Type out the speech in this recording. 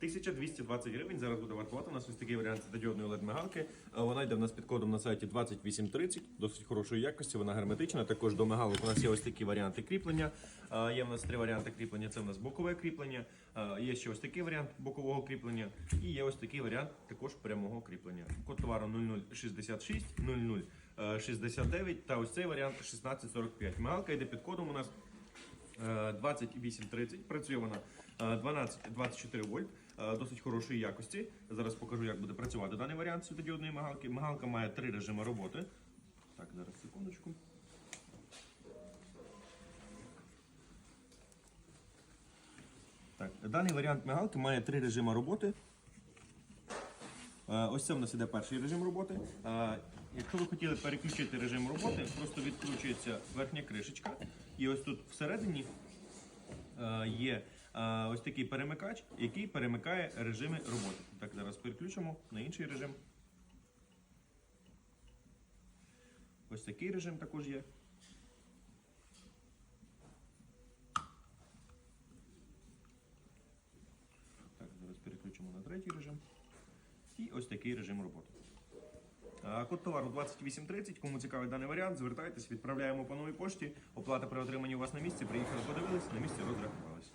1220 гривень зараз буде вартувати. У нас ось такий варіант світодіодної LED-мигалки. Е, Вона йде в нас під кодом на сайті 2830, досить хорошої якості, вона герметична. Також до мигалок у нас є ось такі варіанти кріплення. Е, Є в нас три варіанти кріплення. Це в нас бокове кріплення. Е, Є ще ось такий варіант бокового кріплення. І є ось такий варіант також прямого кріплення. Код товару 0066, 0069 та ось цей варіант 1645. Мигалка йде під кодом у нас 2830. Працює вона е, 12-24 вольт, е, досить хорошої якості. Зараз покажу, як буде працювати даний варіант світодіодної мигалки. Мигалка має три режими роботи. Так, зараз секундочку. Так, даний варіант мигалки має три режими роботи. Е, Ось це в нас іде перший режим роботи. Е, Якщо ви хотіли переключити режим роботи, просто відкручується верхня кришечка, і ось тут всередині е, є ось такий перемикач, який перемикає режими роботи. Так, зараз переключимо на інший режим. Ось такий режим також є. Так, зараз переключимо на третій режим. І ось такий режим роботи. Код товару 2830. Кому цікавий даний варіант, звертайтесь, відправляємо по новій пошті. Оплата при отриманні у вас на місці. Приїхали, подивились, на місці розрахувалися.